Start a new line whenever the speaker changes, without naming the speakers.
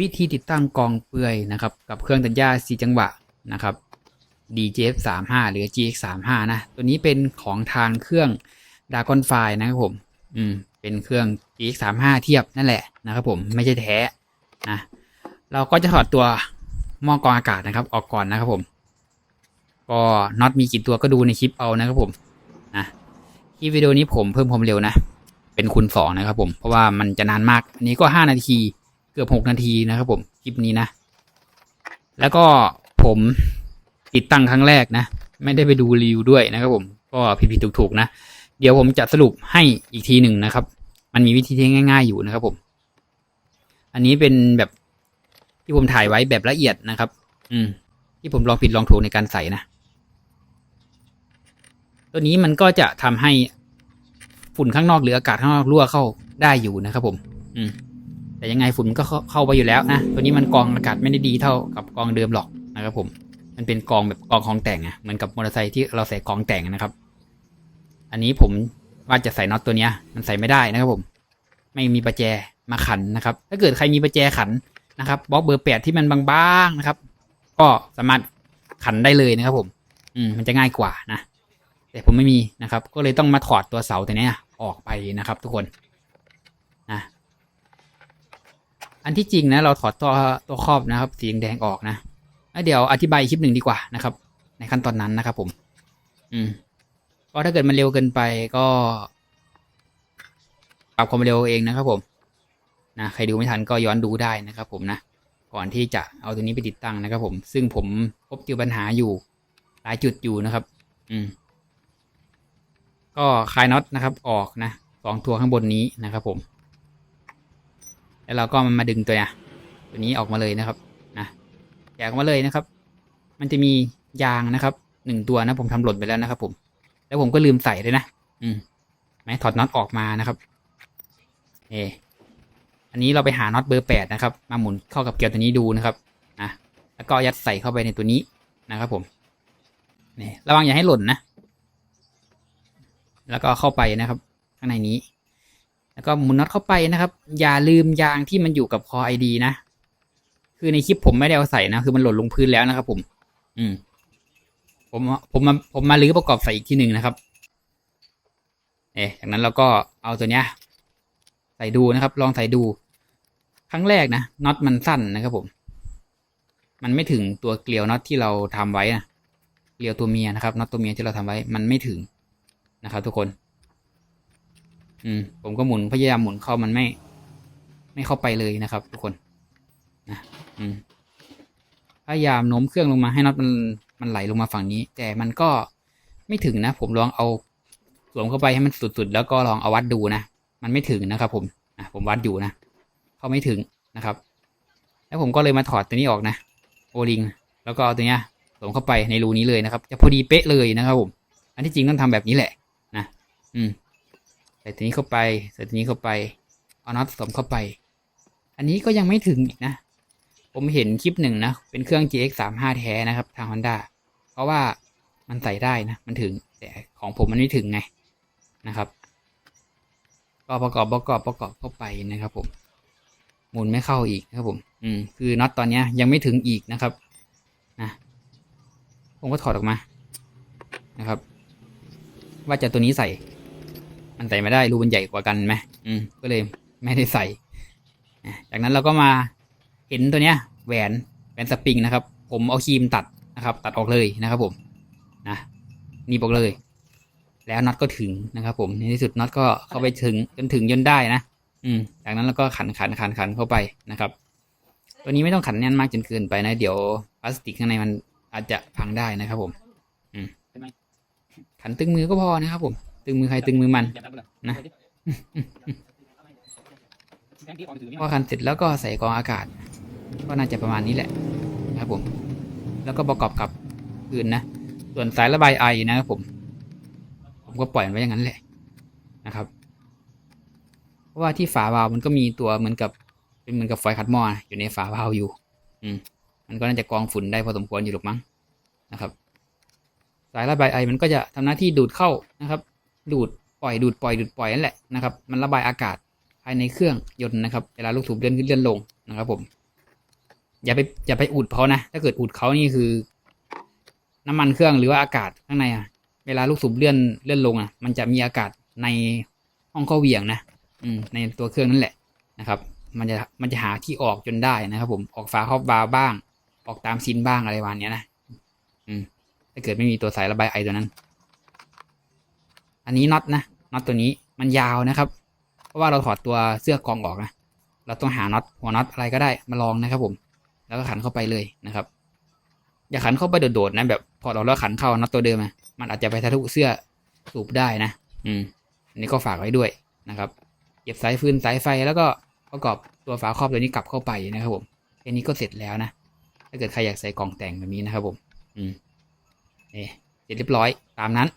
วิธีติดตั้งกองเปลือยนะครับ กับเครื่องตัดหญ้า4จังหวะนะครับ DJF 3 5 หรือ GX 3 5 นะ ตัวนี้เป็นของทางเครื่อง Dragon f i นะครับผม อืม เป็นเครื่อง GX 3 5 เทียบนั่นแหละนะครับผม ไม่ใช่แท้นะ เราก็จะถอดตัวหม้อกรองอากาศนะครับ ออกก่อนนะครับผม ก็น็อตมีกี่ตัวก็ดูในคลิปเอานะครับผม นะคลิปวิดีโอนี้ผมเพิ่มความเร็วนะ เป็นคูณสองนะครับผม เพราะว่ามันจะนานมาก อันนี้ก็ห้านาที เกือบหกนาทีนะครับผมคลิปนี้นะ แล้วก็ผมติดตั้งครั้งแรกนะ ไม่ได้ไปดูรีวิวด้วยนะครับผมก็ผิดๆถูกๆนะ เดี๋ยวผมจะสรุปให้อีกทีหนึ่งนะครับ มันมีวิธีที่ง่าย ๆอยู่นะครับผม อันนี้เป็นแบบที่ผมถ่ายไว้แบบละเอียดนะครับ อืม ที่ผมลองผิดลองถูกในการใส่นะ ตัวนี้มันก็จะทำให้ฝุ่นข้างนอกหรืออากาศข้างนอกรั่วเข้าได้อยู่นะครับผม อืม แต่ยังไงฝุ่นก็เข้าไปอยู่แล้วนะ ตัวนี้มันกรองอากาศไม่ได้ดีเท่ากับกรองเดิมหรอกนะครับผม มันเป็นกรองแบบกรองของแต่งอะเหมือนกับมอเตอร์ไซค์ที่เราใส่กรองแต่งนะครับ อันนี้ผมว่าจะใส่น็อตตัวเนี้ย มันใส่ไม่ได้นะครับผม ไม่มีประแจมาขันนะครับ ถ้าเกิดใครมีประแจขันนะครับบล็อกเบอร์แปดที่มันบางๆนะครับ ก็สามารถขันได้เลยนะครับผม อืมมันจะง่ายกว่านะ แต่ผมไม่มีนะครับ ก็เลยต้องมาถอดตัวเสาตัวเนี้ยออกไปนะครับ ทุกคนนะ อันที่จริงนะเราถอดตัวตัวครอบนะครับ สีแดงออกนะแล้วเดี๋ยวอธิบายอีกคลิปหนึ่งดีกว่านะครับ ในขั้นตอนนั้นนะครับ ผม อืมก็ถ้าเกิดมันเร็วเกินไปก็ปรับความเร็วเองนะครับ ผมนะใครดูไม่ทันก็ย้อนดูได้นะครับ ผมนะก่อนที่จะเอาตัวนี้ไปติดตั้งนะครับ ผม ซึ่งผมพบเจอปัญหาอยู่ หลายจุดอยู่นะครับ อืม ก็คลายน็อตนะครับ ออกนะสองตัวข้างบนนี้นะครับ ผม แล้วเราก็มันมาดึงตัวเนี้ยตัวนี้ออกมาเลยนะครับนะแยกออกมาเลยนะครับ มันจะมียางนะครับหนึ่งตัวนะผมทำหล่นไปแล้วนะครับ ผม แล้วผมก็ลืมใส่เลยนะ อืมไหมถอดน็อตออกมานะครับเอออันนี้เราไปหาน็อตเบอร์แปดนะครับ มาหมุนเข้ากับเกลียวตัวนี้ดูนะครับนะแล้วก็ยัดใส่เข้าไปในตัวนี้นะครับ ผมนี่ระวังอย่าให้หล่นนะ แล้วก็เข้าไปนะครับ ข้างในนี้ แล้วก็หมุนน็อตเข้าไปนะครับ อย่าลืมยางที่มันอยู่กับคอไอดีนะ คือในคลิปผมไม่ได้เอาใส่นะ คือมันหล่นลงพื้นแล้วนะครับ ผม อืม ผมผมมาผมมาลื้อประกอบใส่อีกทีหนึ่งนะครับ เอ๊ะจากนั้นเราก็เอาตัวเนี้ย ใส่ดูนะครับ ลองใส่ดู ครั้งแรกนะน็อตมันสั้นนะครับ ผม มันไม่ถึงตัวเกลียวน็อตที่เราทำไว้นะเกลียวตัวเมียนะครับน็อตตัวเมียที่เราทำไว้ มันไม่ถึงนะครับ ทุกคน อืมผมก็หมุนพยายามหมุนเข้ามันไม่ ไม่เข้าไปเลยนะครับ ทุกคนนะอืมพยายามโน้มเครื่องลงมาให้น็อตมันมันไหลลงมาฝั่งนี้ แต่มันก็ไม่ถึงนะ ผมลองเอาสวมเข้าไปให้มันสุดๆ แล้วก็ลองเอาวัดดูนะ มันไม่ถึงนะครับ ผมนะผมวัดอยู่นะเขาไม่ถึงนะครับ แล้วผมก็เลยมาถอดตัวนี้ออกนะโอลิง แล้วก็เอาตัวเนี้ยสวมเข้าไปในรูนี้เลยนะครับ จะพอดีเป๊ะเลยนะครับผม อันที่จริงต้องทำแบบนี้แหละนะ อืม ใส่ตัวนี้เข้าไปใส่ตัวนี้เข้าไป เอาน็อตสมเข้าไป อันนี้ก็ยังไม่ถึงอีกนะ ผมเห็นคลิปหนึ่งนะ เป็นเครื่อง GX 3 5แท้นะครับ ทาง Honda เพราะว่ามันใส่ได้นะ มันถึง แต่ของผมมันไม่ถึงไงนะครับ ก็ประกอบประกอบประกอบเข้าไปนะครับ ผมหมุนไม่เข้าอีกนะครับผม อืม คือน็อตตอนนี้ยังไม่ถึงอีกนะครับ นะ ผมก็ถอดออกมา นะครับ ว่าจะตัวนี้ใส่ ใส่ไม่ได้รูมันใหญ่กว่ากันไหมอืมก็เลยไม่ได้ใส่อะจากนั้นเราก็มาเห็นตัวเนี้ยแหวนแหวนสปริงนะครับ ผมเอาครีมตัดนะครับ ตัดออกเลยนะครับผมนะนี่บอกเลย แล้วน็อตก็ถึงนะครับผมในที่สุดน็อตก็เข้าไปถึงจนถึงจนได้นะอืมจากนั้นเราก็ขันขันขันขันเข้าไปนะครับ ตัวนี้ไม่ต้องขันแน่นมากจนเกินไปนะ เดี๋ยวพลาสติกข้างในมันอาจจะพังได้นะครับผม อืมขันตึงมือก็พอนะครับผม ตึงมือใครตึงมือมันนะพอขันเสร็จแล้วก็ใส่กรองอากาศ ก็น่าจะประมาณนี้แหละนะครับผม แล้วก็ประกอบกับพื้นนะ ส่วนสายระบายไอนะครับผม ผมก็ปล่อยมันไว้อย่างนั้นแหละนะครับ เพราะว่าที่ฝาวาล์วมันก็มีตัวเหมือนกับเป็นเหมือนกับไฟขัดหม้ออยู่ในฝาวาล์วอยู่ อืม มันก็น่าจะกรองฝุ่นได้พอสมควรอยู่หรอกมั้งนะครับ สายระบายไอมันก็จะทำหน้าที่ดูดเข้านะครับ ดูดปล่อยดูดปล่อยดูดปล่อยนั่นแหละนะครับ มันระบายอากาศภายในเครื่องยนต์นะครับ เวลาลูกสูบเลื่อนขึ้นเลื่อนลงนะครับ ผม อย่าไปอย่าไปอุดเขานะ ถ้าเกิดอุดเขานี่คือ น้ำมันเครื่องหรือว่าอากาศข้างในอะ เวลาลูกสูบเลื่อนเลื่อนลงอะ มันจะมีอากาศในห้องข้าเหวี่ยงนะ อืม ในตัวเครื่องนั่นแหละนะครับ มันจะมันจะหาที่ออกจนได้นะครับ ผม ออกฝาครอบวาล์บ้าง ออกตามซินบ้างอะไรประมาณเนี้ยนะ อืม ถ้าเกิดไม่มีตัวสายระบายไอตัวนั้น อันนี้น็อตนะน็อตตัวนี้มันยาวนะครับ เพราะว่าเราถอดตัวเสื้อกองออกนะเราต้องหาน็อตหัวน็อตอะไรก็ได้มาลองนะครับผม แล้วก็ขันเข้าไปเลยนะครับ อย่าขันเข้าไปโดดๆนะแบบพอเราแล้วขันเข้าน็อตตัวเดิมอะมันอาจจะไปทะลุเสื้อสูบได้นะ อืม อันนี้ก็ฝากไว้ด้วยนะครับเก็บสายฟืนสายไฟแล้วก็ประกอบตัวฝาครอบตัวนี้กลับเข้าไปนะครับผมแค่นี้ก็เสร็จแล้วนะ ถ้าเกิดใครอยากใส่กล่องแต่งแบบนี้นะครับผม อืมเอะเสร็จเรียบร้อยตามนั้น